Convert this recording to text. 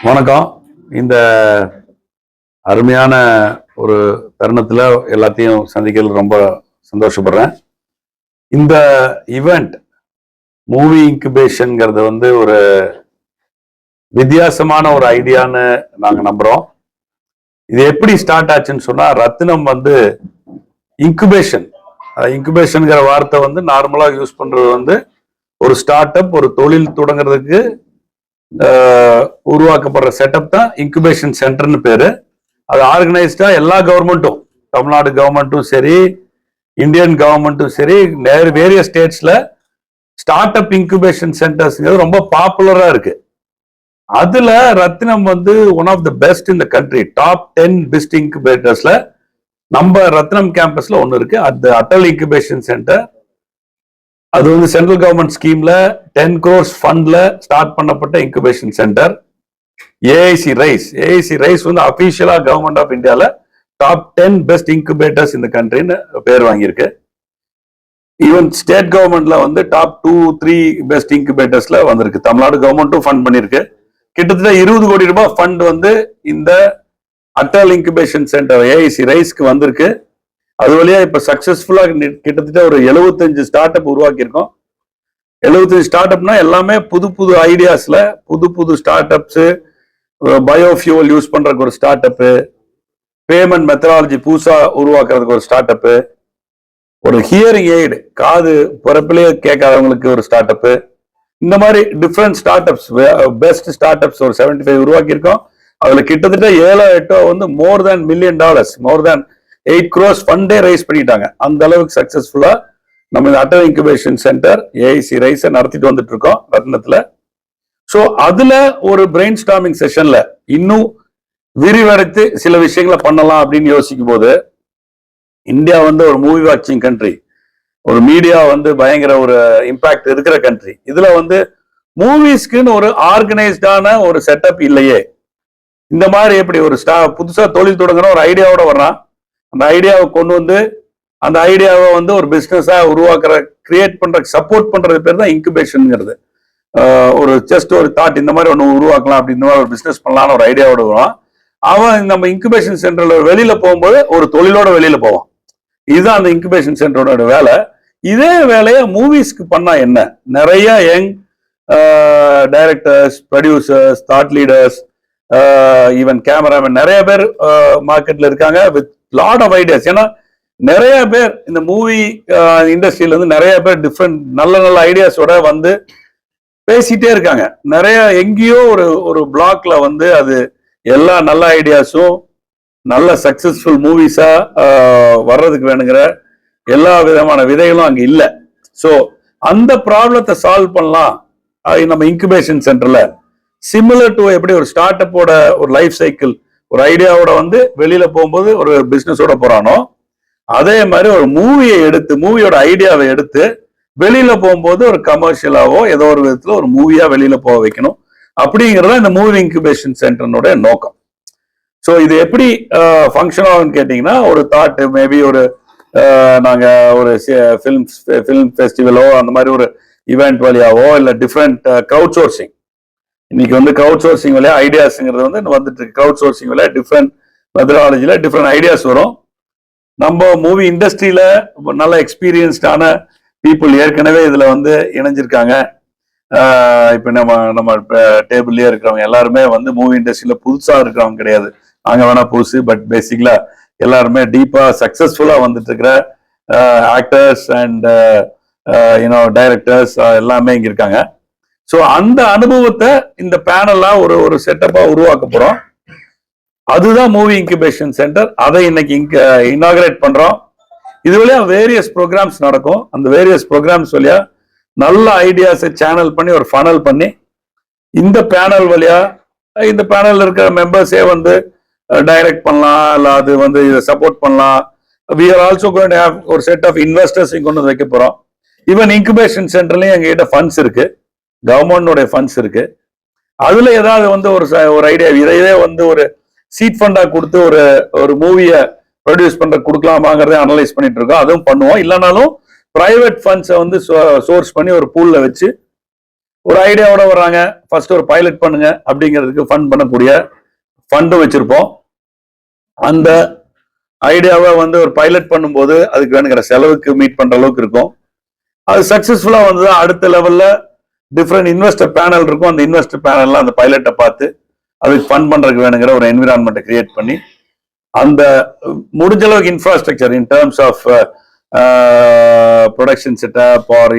வணக்கம். இந்த அருமையான ஒரு தருணத்தில் எல்லாத்தையும் சந்திக்கிறது ரொம்ப சந்தோஷப்படுறேன். இந்த ஈவெண்ட் மூவி இன்குபேஷன்ங்கிறது வந்து ஒரு வித்தியாசமான ஒரு ஐடியான்னு நாங்கள் நம்புகிறோம் இது எப்படி ஸ்டார்ட் ஆச்சுன்னு சொன்னால் ரத்தினம் வந்து இன்குபேஷன் இன்குபேஷனுங்கிற வார்த்தை வந்து நார்மலாக யூஸ் பண்ணுறது வந்து ஒரு ஸ்டார்ட் அப் ஒரு தொழில் தொடங்குறதுக்கு உருவாக்கப்படுற செட்டப் தான் இன்குபேஷன் சென்டர்னு பேரு. அது ஆர்கனைஸ்டா எல்லா கவர்மெண்ட்டும் தமிழ்நாடு கவர்மெண்ட்டும் சரி இந்தியன் கவர்மெண்ட்டும் சரி வேரிய ஸ்டேட்ஸ்ல ஸ்டார்ட் அப் இன்குபேஷன் சென்டர்ஸ்ங்கிறது ரொம்ப பாப்புலரா இருக்கு. அதுல ரத்தினம் வந்து ஒன் ஆஃப் த பெஸ்ட் இந்த கண்ட்ரி டாப் டென் பெஸ்ட் இன்குபேட்டர்ஸ்ல நம்ம ரத்னம் கேம்பஸ்ல ஒன்று இருக்கு. அது அட்டல் இன்குபேஷன் சென்டர் அது வந்து சென்ட்ரல் கவர்மெண்ட் ஸ்கீம்ல டென் க்ரோர்ஸ் ஃபண்ட்ல ஸ்டார்ட் பண்ணப்பட்ட incubation centre AIC raise AIC raise வந்து அபிஷியலா கவர்மெண்ட் ஆஃப் இந்தியால டாப் டென் பெஸ்ட் இன்குபேட்டர்ஸ் இந்த கண்ட்ரின்னு பேர் வாங்கியிருக்கு. ஈவன் ஸ்டேட் கவர்மெண்ட்ல வந்து டாப் டூ த்ரீ பெஸ்ட் இன்குபேட்டர்ஸ்ல வந்திருக்கு. தமிழ்நாடு கவர்மெண்ட்டும் ஃபண்ட் பண்ணிருக்கு கிட்டத்தட்ட இருபது கோடி ரூபாய் ஃபண்ட் வந்து இந்த அட்டல் இன்குபேஷன் சென்டர் ஏஐசி ரைஸ்க்கு வந்திருக்கு. அது வழியா இப்ப சக்சஸ்ஃபுல்லா கிட்டத்தட்ட ஒரு 75 ஸ்டார்ட் அப் உருவாக்கியிருக்கோம். 75 ஸ்டார்ட் அப்னா எல்லாமே புது புது ஐடியாஸ்ல புது புது ஸ்டார்ட் அப்ஸ் பயோஃபியூவல் யூஸ் பண்ணுறதுக்கு ஒரு ஸ்டார்ட் அப்பு பேமெண்ட் மெத்தடாலஜி புதுசாக உருவாக்குறதுக்கு ஒரு ஸ்டார்ட் அப்பு ஒரு ஹியரிங் எய்டு காது பிறப்பிலேயே கேட்காதவங்களுக்கு ஒரு ஸ்டார்ட் அப்பு இந்த மாதிரி different start ups best start ups ஒரு 75 ஃபைவ் உருவாக்கியிருக்கோம். அதில் கிட்டத்தட்ட ஏழோ எட்டோ வந்து more than million dollars more than eight crores ஃபண்டே raise பண்ணிட்டாங்க. அந்த அளவுக்கு சக்ஸஸ்ஃபுல்லாக நம்ம இந்த அட்டல் இன்குபேஷன் சென்டர் ஏஐசி ரைஸை நடத்திட்டு வந்துட்டு இருக்கோம் ரத்னத்தில் ஸோ அதுல ஒரு பிரெயின் ஸ்டாமிங் செஷன்ல இன்னும் விரிவடைத்து சில விஷயங்களை பண்ணலாம் அப்படின்னு யோசிக்கும் போது இந்தியா வந்து ஒரு மூவி வாட்சிங் கண்ட்ரி ஒரு மீடியா வந்து பயங்கர ஒரு இம்பாக்ட் இருக்கிற கண்ட்ரி இதுல வந்து மூவிஸ்க்குன்னு ஒரு ஆர்கனைஸ்டான ஒரு செட்டப் இல்லையே. இந்த மாதிரி எப்படி ஒரு ஸ்டா புதுசா தொழில் தொடங்குற ஒரு ஐடியாவோட வர்றான். அந்த ஐடியாவை கொண்டு வந்து அந்த ஐடியாவை வந்து ஒரு பிஸ்னஸாக உருவாக்குற கிரியேட் பண்ற சப்போர்ட் பண்றது பேர் தான் இன்குபேஷன்ங்கிறது ஒரு ஜஸ்ட் ஒரு தாட் இந்த மாதிரி ஒன்று உருவாக்கலாம் அப்படி இந்த மாதிரி ஒரு பிஸ்னஸ் பண்ணலாம்னு ஒரு ஐடியாவோட வரும். அவன் நம்ம இன்குபேஷன் சென்டரில் வெளியில் போகும்போது ஒரு தொழிலோட வெளியில் போவான். இதுதான் அந்த இன்குபேஷன் சென்டரோட வேலை. இதே வேலையை மூவிஸ்க்கு பண்ணால் என்ன? நிறைய young directors producers thought leaders even cameraman நிறைய பேர் மார்க்கெட்டில் இருக்காங்க வித் லாட் ஆஃப் ஐடியாஸ் ஏன்னா நிறைய பேர் இந்த மூவி இண்டஸ்ட்ரியில இருந்து நிறைய பேர் டிஃப்ரெண்ட் நல்ல நல்ல ஐடியாஸோட வந்து பேசிட்டே இருக்காங்க. நிறைய எங்கேயோ ஒரு ஒரு பிளாக்ல வந்து அது எல்லா நல்ல ஐடியாஸும் நல்ல சக்சஸ்ஃபுல் மூவிஸா வர்றதுக்கு வேணுங்கிற எல்லா விதமான விதைகளும் அங்க இல்ல. ஸோ அந்த ப்ராப்ளத்தை சால்வ் பண்ணலாம். நம்ம இன்குபேஷன் சென்டர்ல சிமிலர் டு எப்படி ஒரு ஸ்டார்ட் அப்போட ஒரு லைஃப் சைக்கிள் ஒரு ஐடியாவோட வந்து வெளியில போகும்போது ஒரு பிசினஸோட போறானோ அதே மாதிரி ஒரு மூவியை எடுத்து மூவியோட ஐடியாவை எடுத்து வெளியில போகும்போது ஒரு கமர்ஷியலாவோ ஏதோ ஒரு விதத்துல ஒரு மூவியா வெளியில போக வைக்கணும். அப்படிங்கறத இந்த மூவி இன்குபேஷன் சென்டர்னுடைய நோக்கம். ஸோ இது எப்படி ஃபங்க்ஷன் ஆகும்னு கேட்டிங்கன்னா ஒரு தாட் மேபி ஒரு நாங்கள் ஒரு ஃபிலிம் ஃபிலிம் ஃபெஸ்டிவலோ அந்த மாதிரி ஒரு ஈவெண்ட் வழியாவோ இல்லை டிஃப்ரெண்ட் க்ரௌட் சோர்சிங் இன்னைக்கு வந்து க்ரௌட் சோர்சிங் வழியா ஐடியாஸுங்கிறது வந்து வந்துட்டு இருக்கு. க்ரௌட் சோர்சிங் வழியா டிஃப்ரெண்ட் மெத்தடாலஜியில் டிஃப்ரெண்ட் ஐடியாஸ் வரும். நம்ம மூவி இண்டஸ்ட்ரியில் நல்ல எக்ஸ்பீரியன்ஸ்டான பீப்புள் ஏற்கனவே இதுல வந்து இணைஞ்சிருக்காங்க. இப்போ நம்ம நம்ம டேபிள்லயே இருக்கிறவங்க எல்லாருமே வந்து மூவி இண்டஸ்ட்ரியில புதுசா இருக்கிறவங்க கிடையாது. நாங்க வேணா புதுசு பட் பேசிக்கலா எல்லாருமே டீப்பா சக்சஸ்ஃபுல்லா வந்துட்டு இருக்கிற ஆக்டர்ஸ் அண்ட் யூனோ டைரக்டர்ஸ் எல்லாமே இங்க இருக்காங்க. ஸோ அந்த அனுபவத்தை இந்த பேனலா ஒரு ஒரு செட்டப்பா உருவாக்க போறோம். அதுதான் மூவி இன்குபேஷன் சென்டர் அதை இன்னைக்கு இங்க இனாகிரேட் பண்றோம். இது வழியா வேரியஸ் ப்ரோக்ராம்ஸ் நடக்கும். அந்த வேரியஸ் ப்ரோக்ராம்ஸ் வழியா நல்ல ஐடியாஸை சேனல் பண்ணி ஒரு ஃபனல் பண்ணி இந்த பேனல் வழியா இந்த பேனல் இருக்கிற மெம்பர்ஸே வந்து டைரக்ட் பண்ணலாம். இல்லை அது வந்து இதை சப்போர்ட் பண்ணலாம். We are also going have ஒரு செட் ஆஃப் இன்வெஸ்டர்ஸ் கொண்டு வந்து வைக்க போகிறோம் ஈவன் இன்குபேஷன் சென்டர்லையும் எங்ககிட்ட ஃபண்ட்ஸ் இருக்கு. கவர்மெண்டோடைய ஃபண்ட்ஸ் இருக்கு. அதுல ஏதாவது வந்து ஒரு ச- ஒரு ஐடியா இதையே வந்து ஒரு சீட் ஃபண்டா கொடுத்து ஒரு ஒரு மூவியை ப்ரொடியூஸ் பண்ற கொடுக்கலாமாங்கிறத அனலைஸ் பண்ணிட்டு இருக்கோம் அதுவும் பண்ணுவோம். இல்லைனாலும் பிரைவேட் ஃபண்ட்ஸை வந்து சோர்ஸ் பண்ணி ஒரு பூல்ல வச்சு ஒரு ஐடியாவோட வர்றாங்க. ஃபர்ஸ்ட் ஒரு பைலட் பண்ணுங்க அப்படிங்கிறதுக்கு ஃபண்ட் பண்ணக்கூடிய ஃபண்டும் வச்சிருப்போம். அந்த ஐடியாவை வந்து ஒரு பைலட் பண்ணும்போது அதுக்கு வேணுங்கிற செலவுக்கு மீட் பண்ற அளவுக்கு இருக்கும். அது சக்சஸ்ஃபுல்லா வந்து அடுத்த லெவல்ல டிஃப்ரெண்ட் இன்வெஸ்டர் பேனல் இருக்கும். அந்த இன்வெஸ்டர் பேனல்ல அந்த பைலட்டை பார்த்து அதுக்கு ஃபண்ட் பண்றதுக்கு வேணுங்கிற ஒரு என்விரான்மெண்ட்டை கிரியேட் பண்ணி அந்த முடிஞ்ச அளவுக்கு infrastructure in terms of production setup or